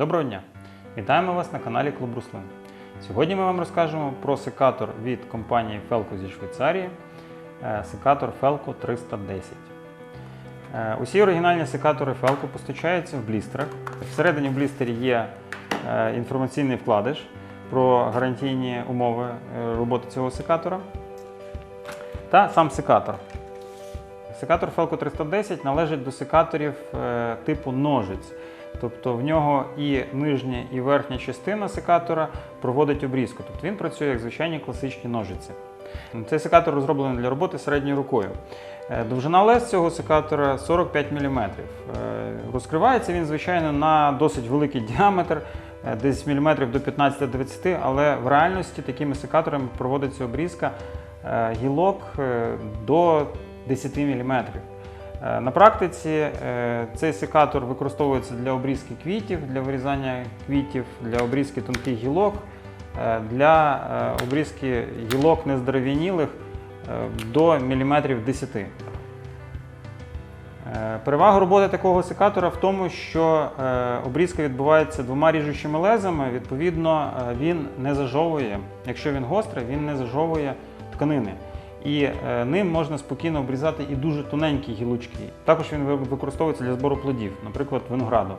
Доброго дня! Вітаємо вас на каналі Клуб Руслин. Сьогодні ми вам розкажемо про секатор від компанії Felco зі Швейцарії, е, секатор Felco 310. Е, Усі оригінальні секатори Felco постачаються в блістерах. Всередині в блістері є е, інформаційний вкладиш про гарантійні умови роботи цього секатора та сам секатор. Секатор Felco 310 належить до секаторів е, типу ножиць. Тобто в нього і нижня, і верхня частина секатора проводить обрізку. Тобто він працює як звичайні класичні ножиці. Цей секатор розроблений для роботи середньою рукою. Е, Довжина лез цього секатора 45 мм. Е, Розкривається він, звичайно, на досить великий діаметр, десь міліметрів до 15-20, але в реальності такими секаторами проводиться обрізка гілок до 10 мм. Е, На практиці е, цей секатор використовується для обрізки квітів, для вирізання квітів, для обрізки тонких гілок, е, для обрізки гілок нездерев'янілих до міліметрів 10. Е, Перевага роботи такого секатора в тому, що обрізка відбувається двома ріжучими лезами. Відповідно, він не зажовує. Якщо він гострий, він не зажовує тканини. І е, ним можна спокійно обрізати і дуже тоненькі гілочки. Також він використовується для збору плодів, наприклад, винограду.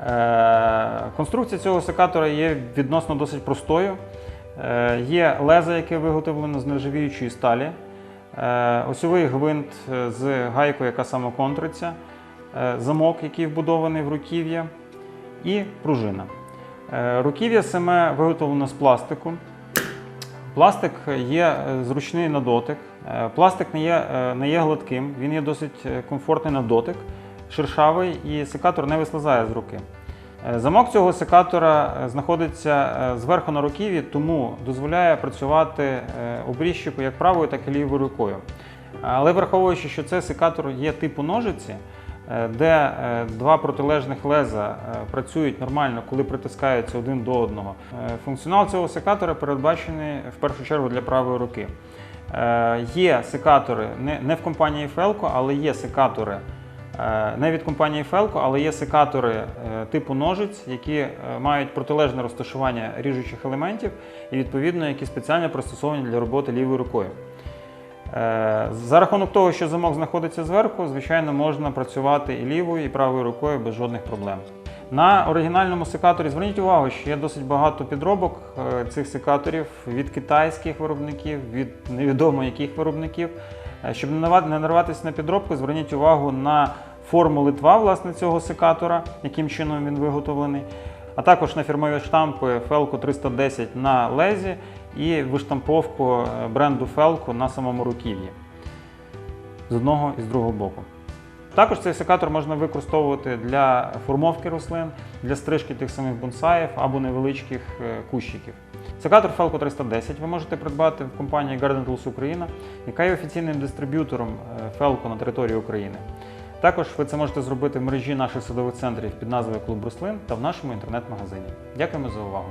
Е, Конструкція цього секатора є відносно досить простою. Е, Є леза, яке виготовлено з нержавіючої сталі, осьовий гвинт з гайкою, яка самоконтриться, замок, який вбудований в руків'я, і пружина. Руків'я саме виготовлено з пластику. Пластик є е, зручний на дотик. Е, Пластик не є, е, не є гладким, він є досить комфортний на дотик, шершавий і секатор не вислизає з руки. Замок цього секатора знаходиться зверху на руків'ї, тому дозволяє працювати обрізчику як правою, так і лівою рукою. Але враховуючи, що це секатор є типу ножиці, де е, два протилежних леза е, працюють нормально, коли притискаються один до одного. Е, Функціонал цього секатора передбачений в першу чергу для правої руки. Е, Є секатори не, в компанії Felco, але є секатори е, не від компанії Felco, але є секатори е, типу ножиць, які е, мають протилежне розташування ріжучих елементів і відповідно які спеціально пристосовані для роботи лівою рукою. Е, За рахунок того, що замок знаходиться зверху, звичайно, можна працювати і лівою, і правою рукою без жодних проблем. На оригінальному секаторі зверніть увагу, що є досить багато підробок е, цих секаторів від китайських виробників, від невідомо яких виробників. Е, Щоб не не нарватися на підробку, зверніть увагу на форму литва власне цього секатора, яким чином він виготовлений, а також на фірмові штампи Felco 310 на лезі і виштамповку е, бренду Felco на самому руків'ї з одного і з другого боку. Також цей секатор можна використовувати для формовки рослин, для стрижки тих самих бонсаїв або невеличких е, кущиків. Секатор Felco 310 ви можете придбати в компанії Garden Tools Україна, яка є офіційним дистриб'ютором е, Felco на території України. Також ви це можете зробити в мережі наших садових центрів під назвою Клуб Рослин та в нашому інтернет-магазині. Дякуємо за увагу!